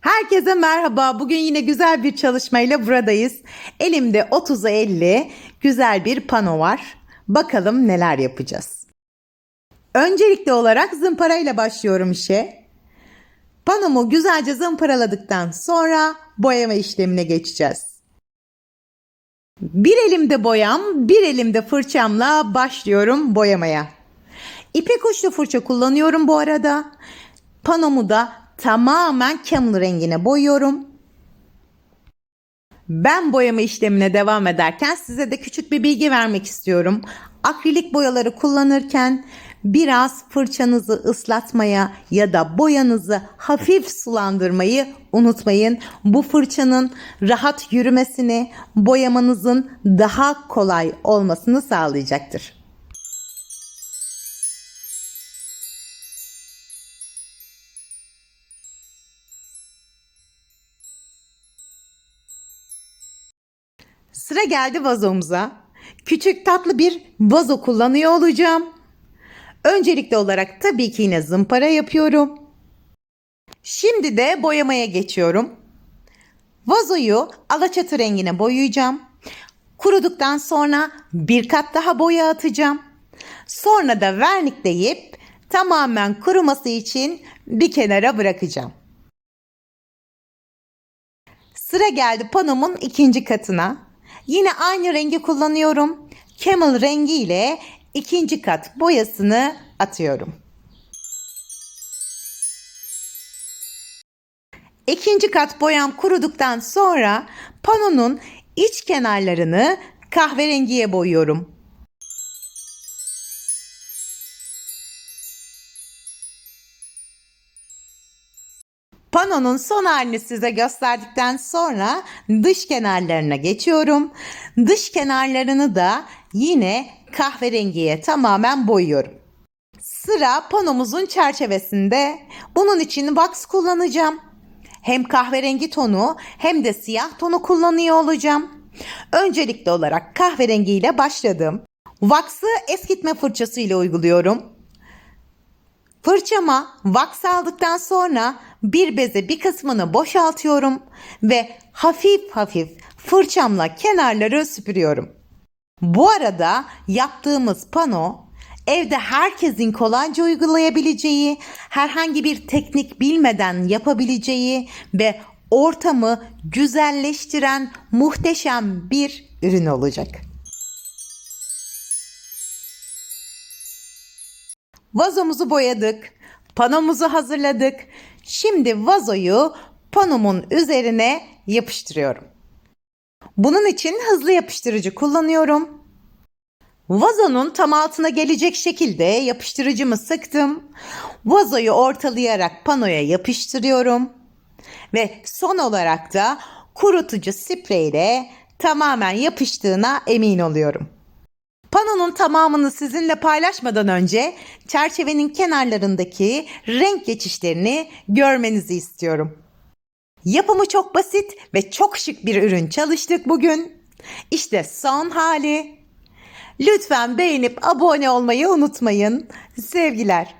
Herkese merhaba. Bugün yine güzel bir çalışmayla buradayız. Elimde 30'a 50 güzel bir pano var. Bakalım neler yapacağız. Öncelikli olarak zımparayla başlıyorum işe. Panomu güzelce zımparaladıktan sonra boyama işlemine geçeceğiz. Bir elimde boyam, bir elimde fırçamla başlıyorum boyamaya. İpek uçlu fırça kullanıyorum bu arada. Panomu da tamamen camel rengine boyuyorum. Ben boyama işlemine devam ederken size de küçük bir bilgi vermek istiyorum. Akrilik boyaları kullanırken biraz fırçanızı ıslatmaya ya da boyanızı hafif sulandırmayı unutmayın. Bu fırçanın rahat yürümesini, boyamanızın daha kolay olmasını sağlayacaktır. Sıra geldi vazomuza. Küçük tatlı bir vazo kullanıyor olacağım. Öncelikli olarak tabii ki yine zımpara yapıyorum. Şimdi de boyamaya geçiyorum. Vazoyu alaçatı rengine boyayacağım. Kuruduktan sonra bir kat daha boya atacağım. Sonra da vernikleyip tamamen kuruması için bir kenara bırakacağım. Sıra geldi panomun ikinci katına. Yine aynı rengi kullanıyorum. Camel rengi ile ikinci kat boyasını atıyorum. İkinci kat boyam kuruduktan sonra panonun iç kenarlarını kahverengiye boyuyorum. Panonun son halini size gösterdikten sonra dış kenarlarına geçiyorum. Dış kenarlarını da yine kahverengiye tamamen boyuyorum. Sıra panomuzun çerçevesinde. Bunun için wax kullanacağım. Hem kahverengi tonu hem de siyah tonu kullanıyor olacağım. Öncelikli olarak kahverengi ile başladım. Wax'ı eskitme fırçası ile uyguluyorum. Fırçama wax aldıktan sonra bir beze bir kısmını boşaltıyorum ve hafif hafif fırçamla kenarları süpürüyorum. Bu arada yaptığımız pano evde herkesin kolayca uygulayabileceği, herhangi bir teknik bilmeden yapabileceği ve ortamı güzelleştiren muhteşem bir ürün olacak. Vazomuzu boyadık. Panomuzu hazırladık. Şimdi vazoyu panomun üzerine yapıştırıyorum. Bunun için hızlı yapıştırıcı kullanıyorum. Vazonun tam altına gelecek şekilde yapıştırıcımı sıktım. Vazoyu ortalayarak panoya yapıştırıyorum. Ve son olarak da kurutucu spreyle tamamen yapıştığına emin oluyorum. Panonun tamamını sizinle paylaşmadan önce çerçevenin kenarlarındaki renk geçişlerini görmenizi istiyorum. Yapımı çok basit ve çok şık bir ürün çalıştık bugün. İşte son hali. Lütfen beğenip abone olmayı unutmayın. Sevgiler.